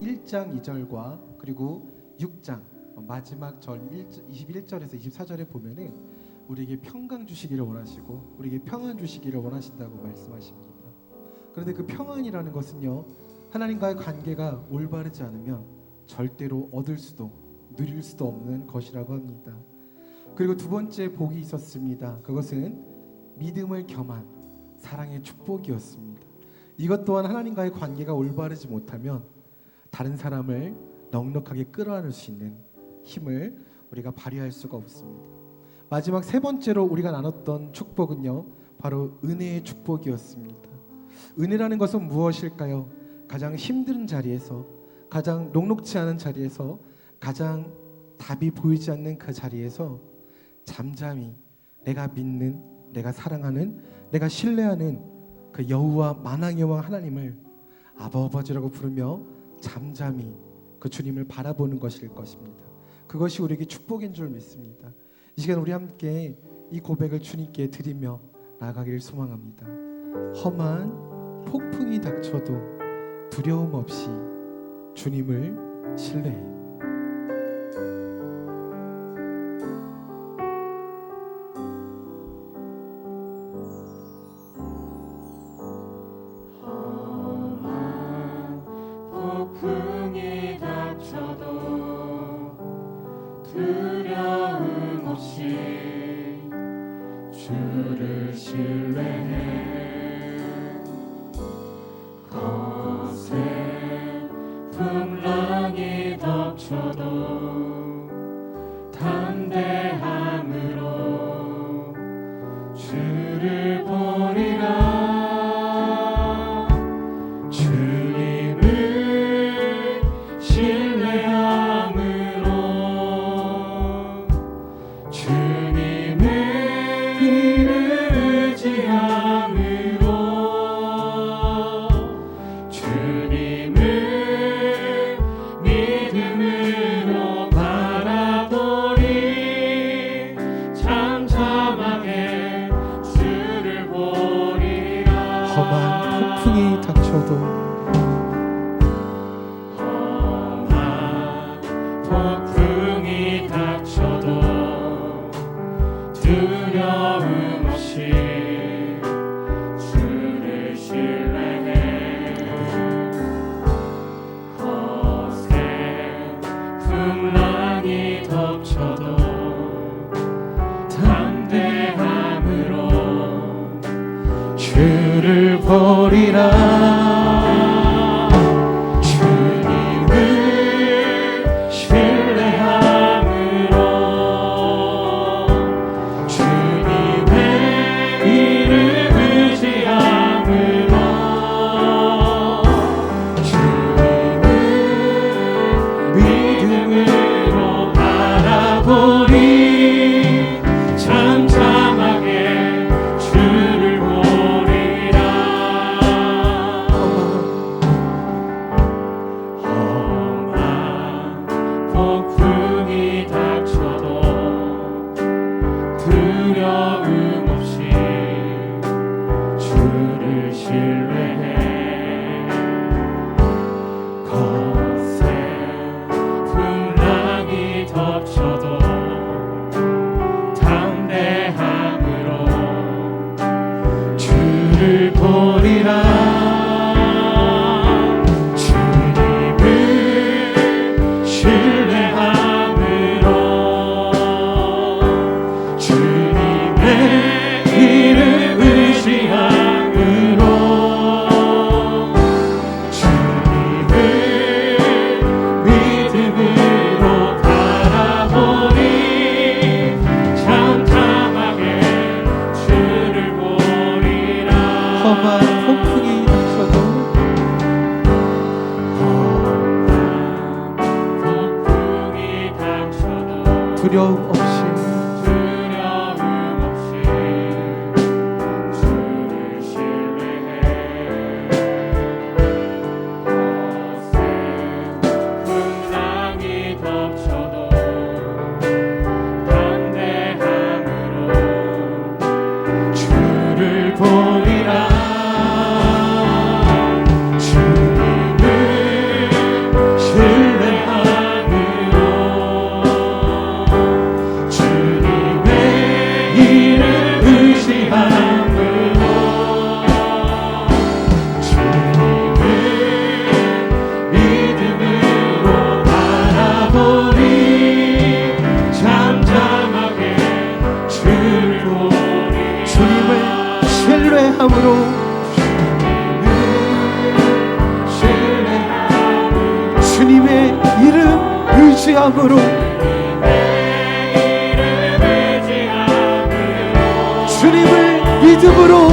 1장 2절과 그리고 6장 마지막 절 21절에서 24절에 보면은 우리에게 평강 주시기를 원하시고 우리에게 평안 주시기를 원하신다고 말씀하십니다. 그런데 그 평안이라는 것은요 하나님과의 관계가 올바르지 않으면 절대로 얻을 수도 누릴 수도 없는 것이라고 합니다. 그리고 두 번째 복이 있었습니다. 그것은 믿음을 겸한 사랑의 축복이었습니다. 이것 또한 하나님과의 관계가 올바르지 못하면 다른 사람을 넉넉하게 끌어안을 수 있는 힘을 우리가 발휘할 수가 없습니다. 마지막 세 번째로 우리가 나눴던 축복은요, 바로 은혜의 축복이었습니다. 은혜라는 것은 무엇일까요? 가장 힘든 자리에서, 가장 녹록지 않은 자리에서, 가장 답이 보이지 않는 그 자리에서 잠잠히 내가 믿는, 내가 사랑하는, 내가 신뢰하는 그 여호와 만왕의 왕 하나님을 아버지라고 부르며 잠잠히 그 주님을 바라보는 것일 것입니다. 그것이 우리에게 축복인 줄 믿습니다. 이 시간 우리 함께 이 고백을 주님께 드리며 나가기를 소망합니다. 험한 폭풍이 닥쳐도 두려움 없이 주님을 신뢰해. 험 두려움 없이 의지함으로. 주님을 믿음으로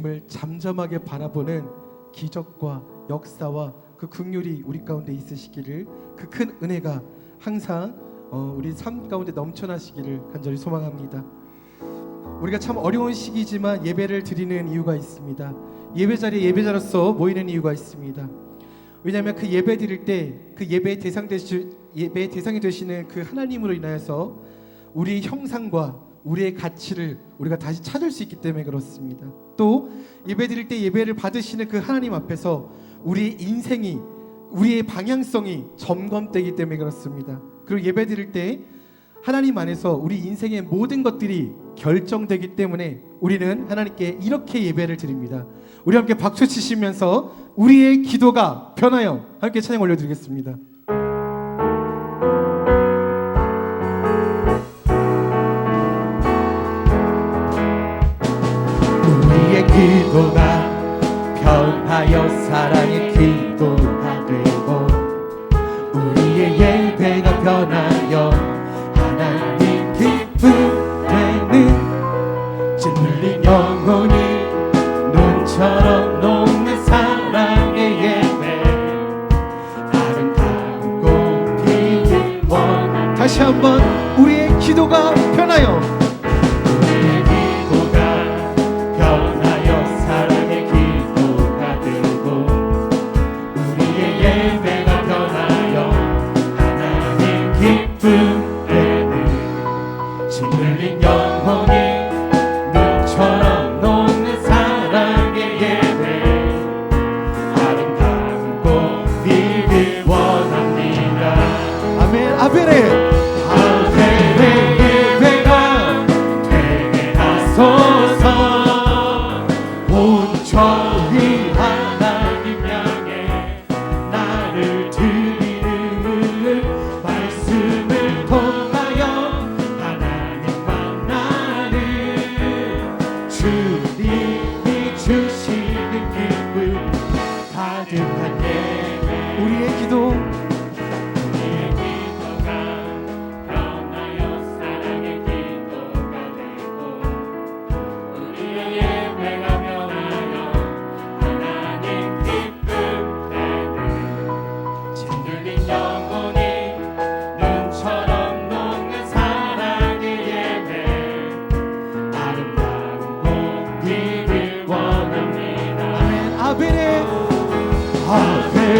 주님을 잠잠하게 바라보는 기적과 역사와 그 긍휼이 우리 가운데 있으시기를 그 큰 은혜가 항상 어, 우리 삶 가운데 넘쳐나시기를 간절히 소망합니다. 우리가 참 어려운 시기지만 예배를 드리는 이유가 있습니다. 예배 자리에 예배자로서 모이는 이유가 있습니다. 왜냐하면 그 예배 드릴 때 그 예배의 대상 되시 예배의 대상이 되시는 그 하나님으로 인하여서 우리의 형상과 우리의 가치를 우리가 다시 찾을 수 있기 때문에 그렇습니다. 또 예배 드릴 때 예배를 받으시는 그 하나님 앞에서 우리의 인생이 우리의 방향성이 점검되기 때문에 그렇습니다. 그리고 예배 드릴 때 하나님 안에서 우리 인생의 모든 것들이 결정되기 때문에 우리는 하나님께 이렇게 예배를 드립니다. 우리 함께 박수 치시면서 우리의 기도가 변하여 함께 찬양 올려드리겠습니다. 기도가 변하여 사랑의 기도가 되고 우리의 예배가 변하여 하나님 기쁨 되는 찔린 영혼이 눈처럼 녹는 사랑의 예배. 아름다운 꽃피길 원한 다시 한번 우리의 기도가 변하여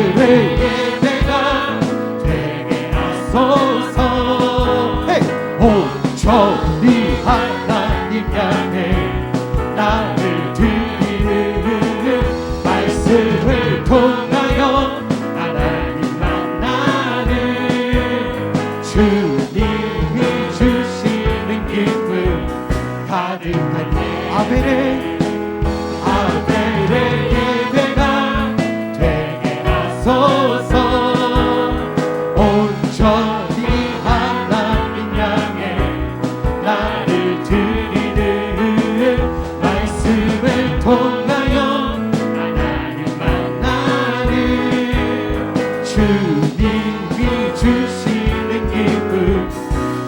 내가 되게 하소서 온전히 하나님 향해 나를 드리는 말씀을 통하여 하나님 만나는 주님이 주시는 기쁨 가득한 아멘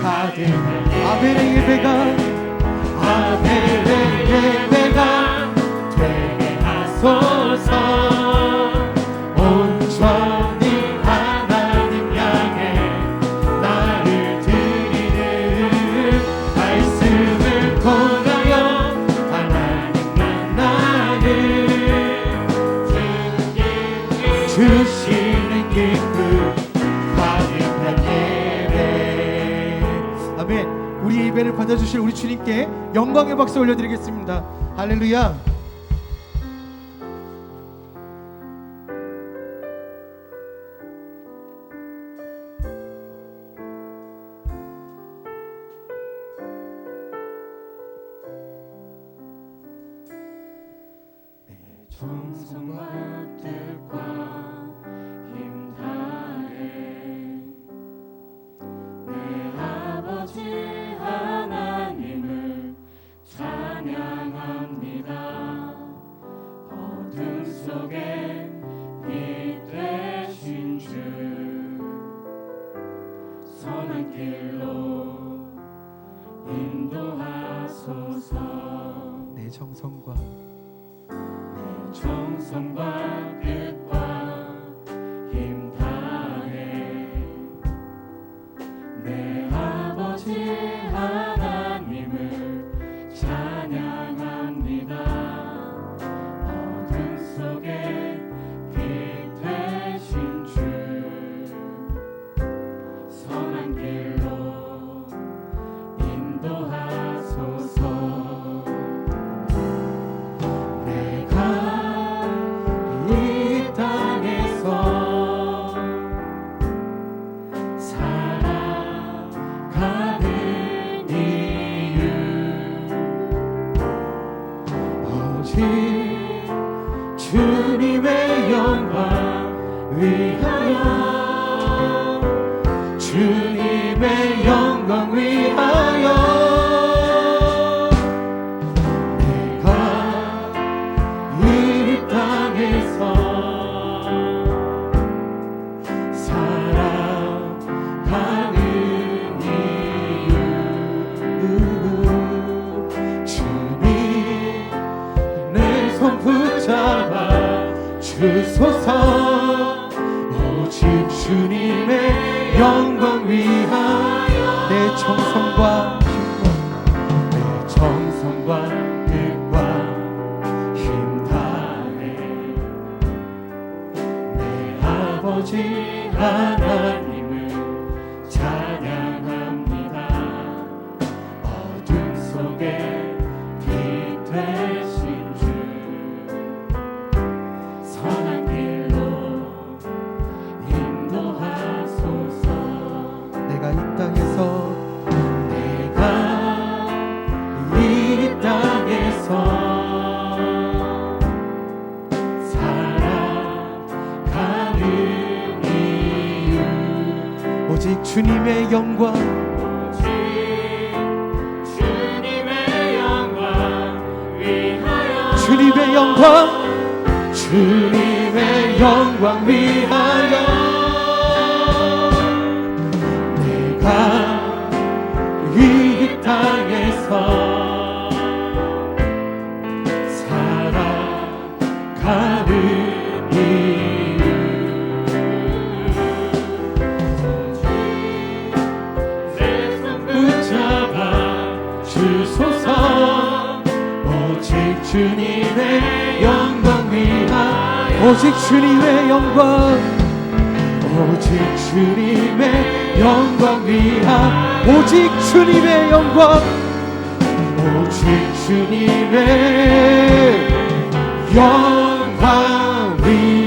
아들 아벨의 예배가 아벨에게 배가 되게 하소서. 아멘. 우리 예배를 받아주실 우리 주님께 영광의 박수 올려드리겠습니다. 할렐루야. 주님 내 손 붙잡아 주소서 오직 주님의 영 영광 주님의 영광 위하여 내가 이 땅에서 살아가는 이유 내손 붙잡아 주소 주님의 영광 위하여. 오직 주님의 영광. 오직 주님의 영광 위하여. 오직 주님의 영광. 오직 주님의 영광 위하여.